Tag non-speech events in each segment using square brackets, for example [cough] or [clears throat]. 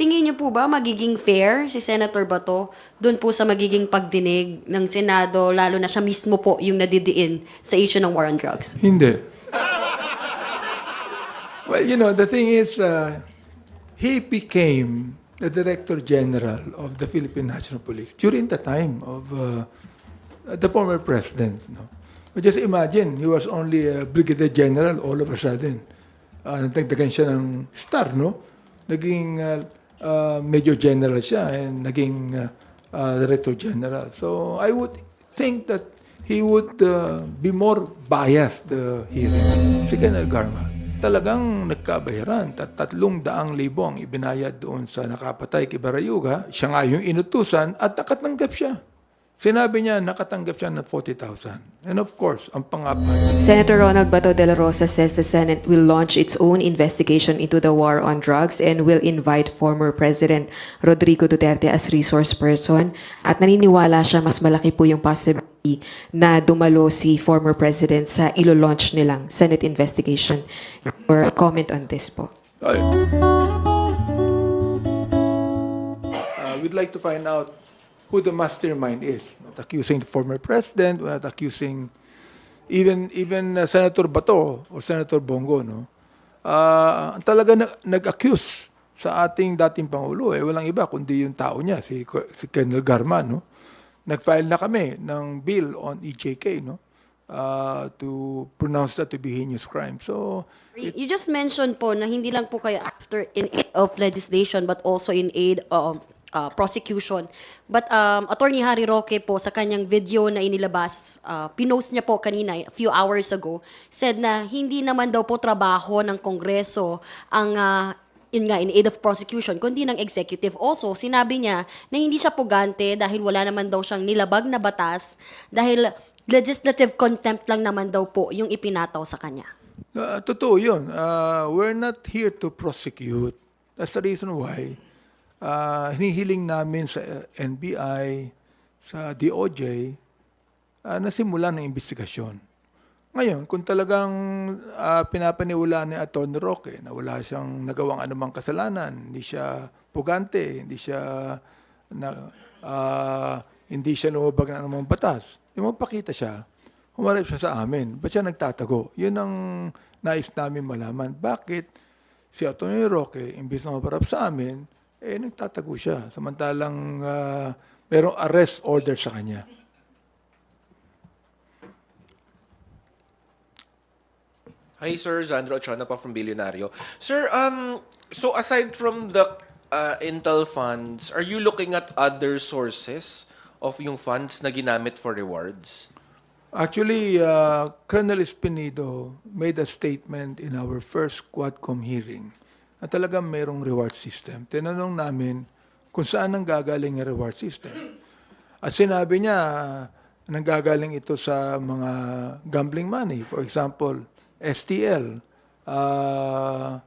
tingin niyo po ba magiging fair si Senator Bato doon po sa magiging pagdinig ng Senado, lalo na siya mismo po yung nadidiin sa issue ng war on drugs? Hindi. Well, you know, the thing is, uh, he became the Director General of the Philippine National Police during the time of uh, the former president. No? But just imagine, he was only a Brigadier General all of a sudden. Uh, nagdagdagan siya ng star, no? Naging uh, uh, Major General siya and naging uh, uh, Director General. So I would think that he would uh, be more biased the hearing. Si Colonel Garma, talagang nagkabayaran. Tat tatlong daang libo ang ibinayad doon sa nakapatay kay Barayuga. Siya nga yung inutusan at nakatanggap siya. Sinabi niya, nakatanggap siya ng 40,000. And of course, ang pangapat, Senator Ronald Bato de la Rosa says the Senate will launch its own investigation into the war on drugs and will invite former President Rodrigo Duterte as resource person. At naniniwala siya mas malaki po yung possibility na dumalo si former President sa ilo-launch nilang Senate investigation. Or comment on this po. Ay. Uh, we'd like to find out who the mastermind is. Not accusing the former president, not accusing even even uh, Senator Bato or Senator Bongo, no? Uh, talaga na, nag-accuse sa ating dating Pangulo. Eh, walang iba kundi yung tao niya, si, si Colonel Garma. No? Nag-file na kami ng bill on EJK no? uh, to pronounce that to be heinous crime. So, You just mentioned po na hindi lang po kayo after in aid of legislation but also in aid of uh, prosecution. But um, Attorney Harry Roque po sa kanyang video na inilabas, uh, pinost niya po kanina, a few hours ago, said na hindi naman daw po trabaho ng Kongreso ang uh, yun nga, in aid of prosecution, kundi ng executive. Also, sinabi niya na hindi siya pugante dahil wala naman daw siyang nilabag na batas dahil legislative contempt lang naman daw po yung ipinataw sa kanya. Uh, totoo yun. Uh, we're not here to prosecute. That's the reason why uh, hinihiling namin sa uh, NBI, sa DOJ, uh, na simulan ng investigasyon. Ngayon, kung talagang uh, pinapaniwalaan ni Atty. Roque na wala siyang nagawang anumang kasalanan, hindi siya pugante, hindi siya na, uh, hindi siya lumabag ng anumang batas, yung magpakita siya, humarap siya sa amin. Ba't siya nagtatago? Yun ang nais namin malaman. Bakit si Atty. Roque, imbis na maparap sa amin, eh nagtatago siya. Samantalang uh, merong arrest order sa kanya. Hi, Sir. Zandro Ochona pa from Billionario. Sir, um, so aside from the uh, Intel funds, are you looking at other sources of yung funds na ginamit for rewards? Actually, uh, Colonel Espinido made a statement in our first Quadcom hearing na talagang merong reward system. Tinanong namin kung saan ang gagaling ang reward system. At sinabi niya, nanggagaling ito sa mga gambling money. For example, STL. Uh,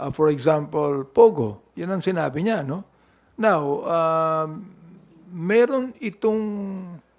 uh, for example, Pogo. Yan ang sinabi niya, no? Now, um, meron itong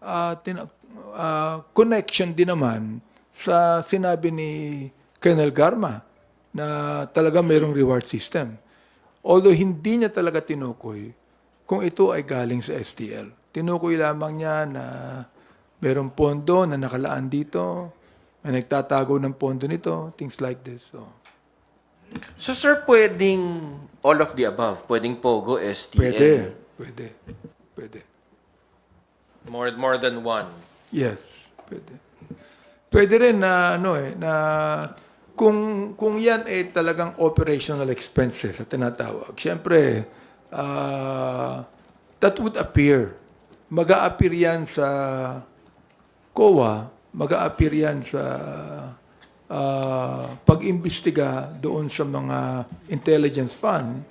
uh, tina- uh, connection din naman sa sinabi ni Colonel Garma na talaga mayroong reward system. Although hindi niya talaga tinukoy kung ito ay galing sa STL. Tinukoy lamang niya na mayroong pondo na nakalaan dito, may nagtatago ng pondo nito, things like this. So, So, sir, pwedeng all of the above? Pwedeng Pogo, STL? pwede, pwede, pwede. More, more than one? Yes, pwede. Pwede rin na ano eh na kung kung yan ay talagang operational expenses at tinatawag. Siyempre, ah, that would appear. Mag-a-appear yan sa COA, mag-a-appear yan sa ah, pag-imbestiga doon sa mga intelligence fund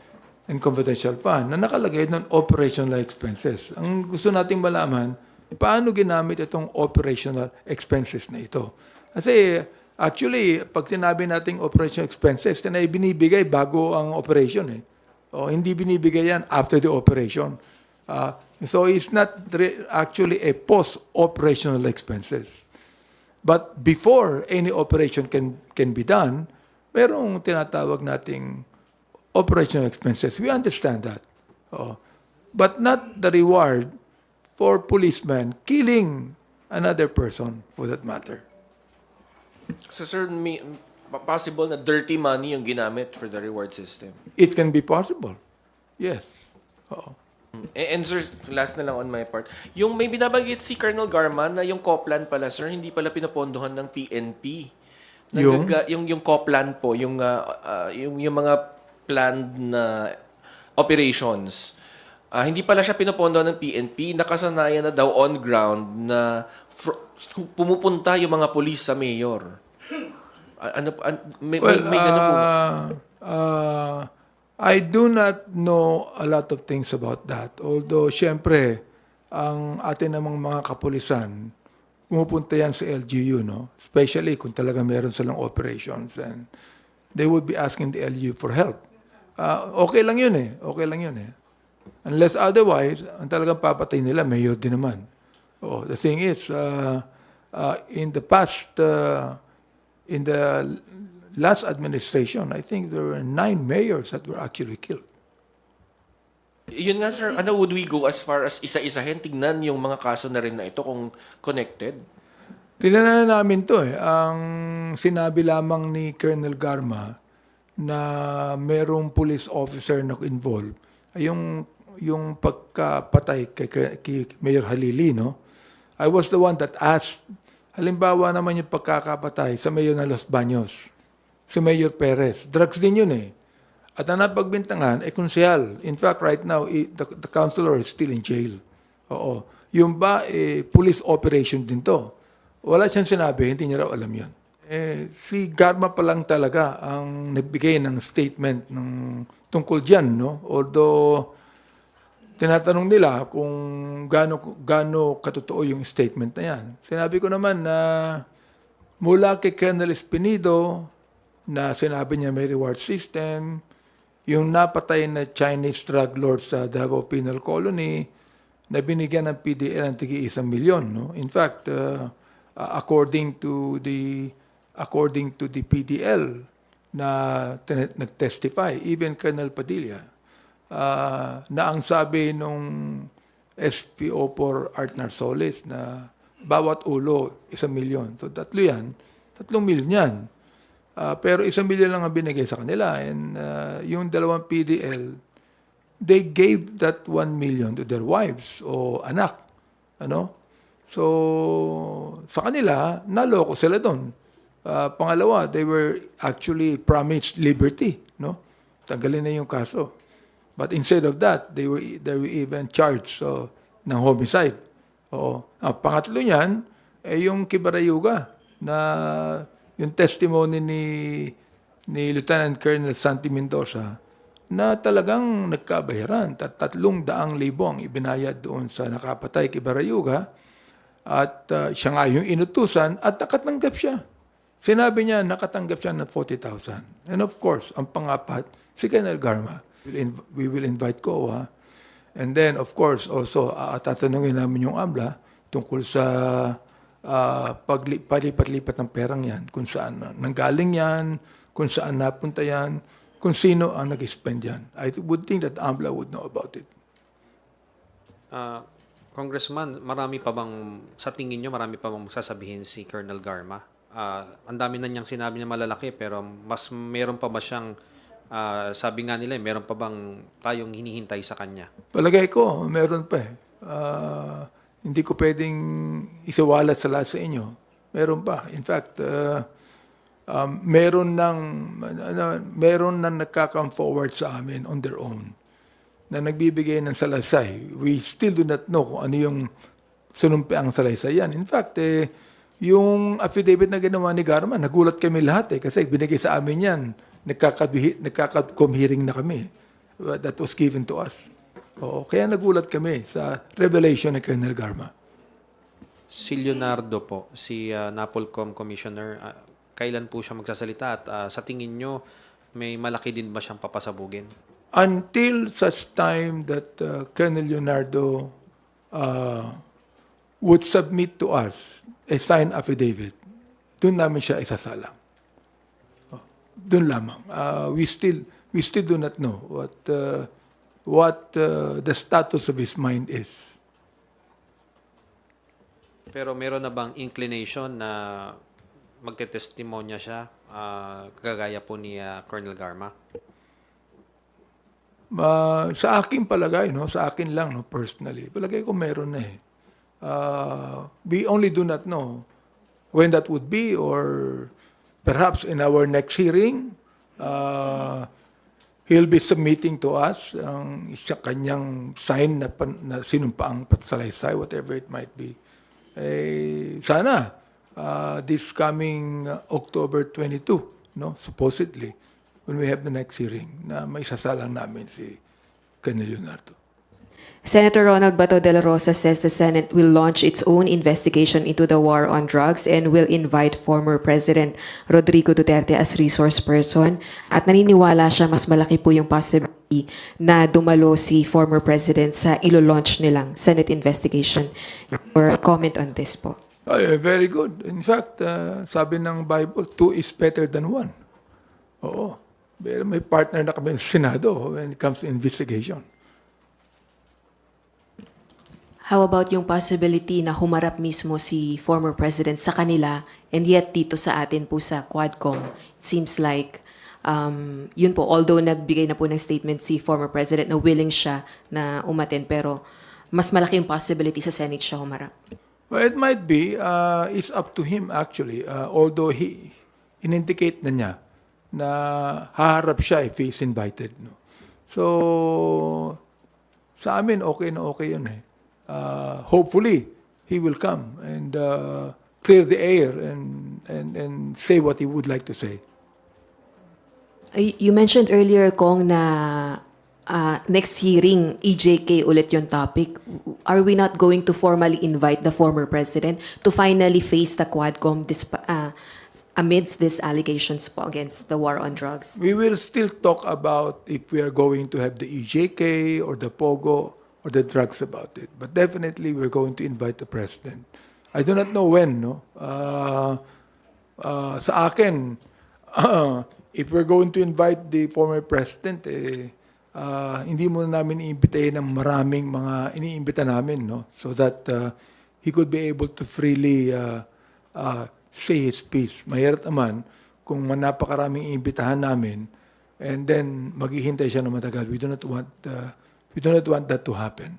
and confidential fund na nakalagay ng operational expenses. Ang gusto nating malaman, paano ginamit itong operational expenses na ito? Kasi actually, pag sinabi nating operational expenses, yan ay binibigay bago ang operation eh. O, hindi binibigay yan after the operation. Ah, so it's not actually a post-operational expenses. But before any operation can can be done, merong tinatawag nating operational expenses. We understand that. Oo. But not the reward for policemen killing another person for that matter. So sir, may, possible na dirty money yung ginamit for the reward system. It can be possible. Yes. Oo. Eh, And, sir, last na lang on my part. Yung may binabanggit si Colonel Garman na yung Coplan pala, sir, hindi pala pinapondohan ng PNP. Yung? Nagaga- yung yung Coplan po, yung ah, ah, yung yung mga planned na operations. Ah, hindi pala siya pinapondohan ng PNP, nakasanayan na daw on ground na pumupunta yung mga pulis sa mayor. Ano an- may, may, may ganun po. uh, uh, I do not know a lot of things about that. Although, syempre, ang atin namang mga kapulisan, pumupunta yan sa LGU, no? Especially kung talaga meron silang operations. And they would be asking the LGU for help. Uh, okay lang yun eh. Okay lang yun eh. Unless otherwise, ang talagang papatay nila, mayor din naman. Oh, the thing is, uh, uh, in the past, uh, in the last administration, I think there were nine mayors that were actually killed. Yun nga sir, ano would we go as far as isa-isahin? Tignan yung mga kaso na rin na ito kung connected? Tinanong namin to eh. Ang sinabi lamang ni Colonel Garma na merong police officer na involved ay yung, yung pagkapatay kay, kay Mayor Halili, no? I was the one that asked, halimbawa naman yung pagkakapatay sa Mayor ng Los Baños, si Mayor Perez. Drugs din yun eh. At ang napagbintangan, eh, konsyal. In fact, right now, the, the counselor is still in jail. Oo. Yung ba, eh, police operation din to. Wala siyang sinabi, hindi niya raw alam yun. Eh, si Garma pa lang talaga ang nagbigay ng statement ng tungkol dyan, no? Although, tinatanong nila kung gaano, gaano katotoo yung statement na yan. Sinabi ko naman na mula kay Colonel Espinido na sinabi niya may reward system, yung napatay na Chinese drug lord sa Davao Penal Colony na binigyan ng PDL ng tigi isang milyon. No? In fact, uh, uh, according to the according to the PDL na nag-testify, even Colonel Padilla, uh, na ang sabi nung SPO for Art Narsoles na bawat ulo isang milyon. So tatlo yan, tatlong milyon yan. Ah, pero isang milyon lang ang binigay sa kanila. And ah, yung dalawang PDL, they gave that one million to their wives o anak. Ano? So, sa kanila, naloko sila doon. Ah, pangalawa, they were actually promised liberty. No? Tanggalin na yung kaso. But instead of that, they were, they were even charged so, ng homicide. Oo. Ang pangatlo niyan, eh yung Kibarayuga na yung testimony ni ni Lieutenant Colonel Santi Mendoza na talagang nagkabayaran. Tat tatlong daang libo ang ibinayad doon sa nakapatay kay Barayuga at uh, siya nga yung inutusan at nakatanggap siya. Sinabi niya nakatanggap siya ng 40,000. And of course, ang pangapat, si Colonel Garma. We will invite COA. And then, of course, also, uh, tatanungin namin yung AMLA tungkol sa uh, pagli- palipat-lipat ng perang yan, kung saan na- nanggaling yan, kung saan napunta yan, kung sino ang nag-spend yan. I would think that AMLA would know about it. Ah, Congressman, marami pa bang, sa tingin nyo, marami pa bang sasabihin si Colonel Garma? Ah, ang dami na niyang sinabi na malalaki, pero mas meron pa ba siyang, ah, sabi nga nila, eh, meron pa bang tayong hinihintay sa kanya? Palagay ko, meron pa eh. Ah, hindi ko pwedeng isawalat sa lahat sa inyo. Meron pa. In fact, uh, um, meron ng ano, meron nang nagka-come forward sa amin on their own na nagbibigay ng salaysay. We still do not know kung ano yung sunumpi ang salaysay yan. In fact, eh, yung affidavit na ginawa ni Garma, nagulat kami lahat eh, kasi binigay sa amin yan. Nagkakabihi, nagkaka-com hearing na kami. Uh, That was given to us. Oo, kaya nagulat kami sa revelation ni Colonel Garma. Si Leonardo po, si ah, NAPOLCOM Commissioner, ah, kailan po siya magsasalita at ah, sa tingin nyo, may malaki din ba siyang papasabugin? until such time that uh, Colonel Leonardo uh, would submit to us a signed affidavit, doon namin siya isasalang. Doon lamang. Uh, we still we still do not know what uh, what uh, the status of his mind is. Pero meron na bang inclination na magte-testimonya siya ah, kagaya po ni ah, Colonel Garma? Uh, sa akin palagay, no, sa akin lang, no, personally, palagay ko meron na eh. Uh, we only do not know when that would be or perhaps in our next hearing, uh, he'll be submitting to us ang isa kanyang sign na, pan, na sinumpaang patsalaysay, whatever it might be. Eh, sana, uh, this coming uh, October 22, no, supposedly, when we have the next hearing, na may sasalang namin si Colonel Leonardo. Senator Ronald Bato de la Rosa says the Senate will launch its own investigation into the war on drugs and will invite former President Rodrigo Duterte as resource person at naniniwala siya mas malaki po yung possibility na dumalo si former President sa ilo-launch nilang Senate investigation. Or comment on this po. Ay, very good. In fact, uh, sabi ng Bible, two is better than one. Oo. Pero may partner na kami sa Senado when it comes to investigation. How about yung possibility na humarap mismo si former president sa kanila and yet dito sa atin po sa Quadcom? It seems like um, yun po, although nagbigay na po ng statement si former president na willing siya na umaten pero mas malaki yung possibility sa Senate siya humarap. Well, it might be. Uh, it's up to him actually. Uh, although he in-indicate na niya na haharap siya if he's invited. No? So, sa amin, okay na okay yun eh. Uh, hopefully, he will come and uh, clear the air and, and, and say what he would like to say. Ay, You mentioned earlier, Kong, na ah, next hearing, EJK ulit yung topic. Are we not going to formally invite the former president to finally face the Quadcom ah, amidst these allegations against the war on drugs? We will still talk about if we are going to have the EJK or the POGO or the drugs about it. But definitely we're going to invite the president. I do not know when, no? Uh, uh, sa akin, [clears throat] if we're going to invite the former president, eh, uh, hindi muna namin iimbitahin ng maraming mga iniimbita namin, no? So that uh, he could be able to freely uh, uh, say his piece. Mahirap naman kung napakaraming iimbitahan namin and then maghihintay siya ng matagal. We do not want uh, we do not want that to happen.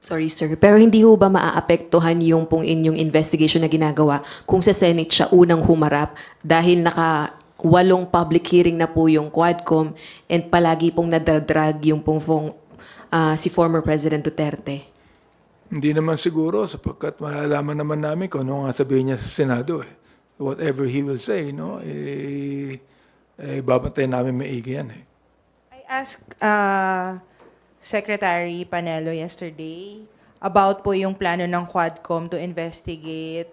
Sorry, sir. Pero hindi ho ba maaapektuhan yung pong inyong investigation na ginagawa kung sa Senate siya unang humarap dahil naka walong public hearing na po yung Quadcom and palagi pong nadadrag yung pong, pong ah, si former President Duterte? Hindi naman siguro sapagkat malalaman naman namin kung ano nga sabihin niya sa Senado. Eh. Whatever he will say, no, eh, eh babantayan namin maigi yan. Eh. I asked uh, Secretary Panelo yesterday about po yung plano ng Quadcom to investigate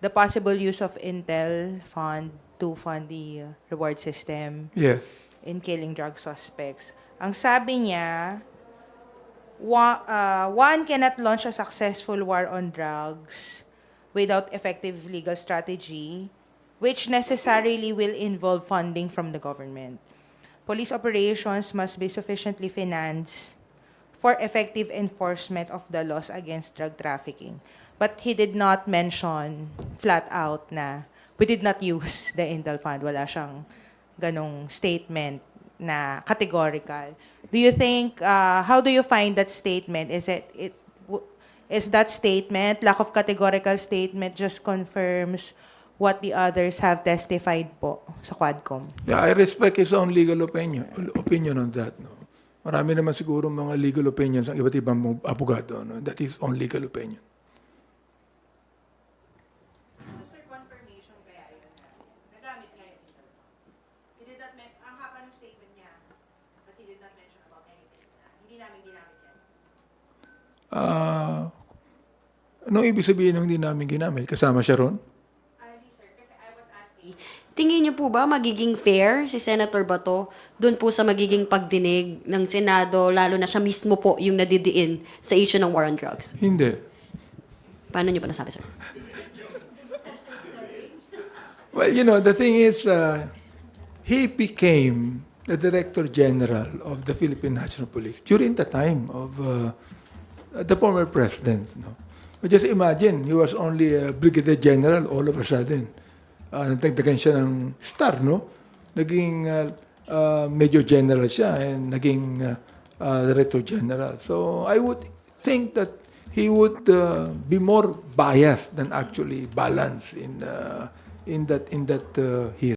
the possible use of Intel fund to fund the uh, reward system Yes. in killing drug suspects. Ang sabi niya, wa- uh, one cannot launch a successful war on drugs without effective legal strategy, which necessarily will involve funding from the government. Police operations must be sufficiently financed for effective enforcement of the laws against drug trafficking. But he did not mention flat out na we did not use the Intel Fund. Wala siyang ganong statement na categorical. Do you think, uh, how do you find that statement? Is it, it is that statement, lack of categorical statement, just confirms what the others have testified po sa Quadcom? Yeah, I respect his own legal opinion opinion on that. No? Marami naman siguro mga legal opinions ng iba't ibang abogado. No? That is own legal opinion. ang. Ah, anong ibig sabihin ng hindi namin ginamit? Kasama siya ron? Tingin niyo po ba magiging fair si Senator Bato doon po sa magiging pagdinig ng Senado, lalo na siya mismo po yung nadidiin sa issue ng war on drugs? Hindi. Paano niyo pa nasabi, sir? Well, you know, the thing is, uh, he became the Director General of the Philippine National Police during the time of uh, the former president. No? But just imagine, he was only a Brigadier General all of a sudden. Uh, natagdagan siya ng star, no? Naging uh, uh, Major General siya and naging uh, uh, Director General. So I would think that he would uh, be more biased than actually balanced in uh, in that in that uh, hearing.